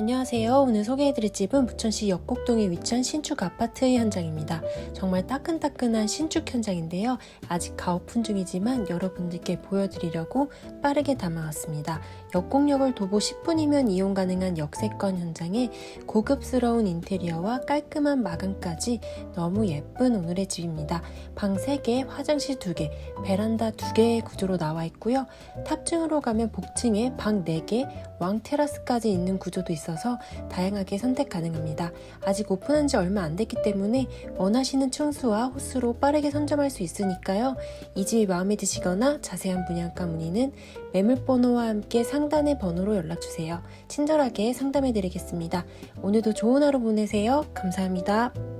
안녕하세요. 오늘 소개해드릴 집은 부천시 역곡동에 위치한 신축 아파트의 현장입니다. 정말 따끈따끈한 신축 현장인데요. 아직 가오픈 중이지만 여러분들께 보여드리려고 빠르게 담아왔습니다. 역곡역을 도보 10분이면 이용 가능한 역세권 현장에 고급스러운 인테리어와 깔끔한 마감까지 너무 예쁜 오늘의 집입니다. 방 3개, 화장실 2개, 베란다 2개의 구조로 나와 있고요. 탑층으로 가면 복층에 방 4개, 왕 테라스까지 있는 구조도 있어 서 다양하게 선택 가능합니다. 아직 오픈한 지 얼마 안 됐기 때문에 원하시는 층수와 호수로 빠르게 선점할 수 있으니까요. 이 집이 마음에 드시거나 자세한 분양가 문의는 매물번호와 함께 상단의 번호로 연락주세요. 친절하게 상담해 드리겠습니다. 오늘도 좋은 하루 보내세요. 감사합니다.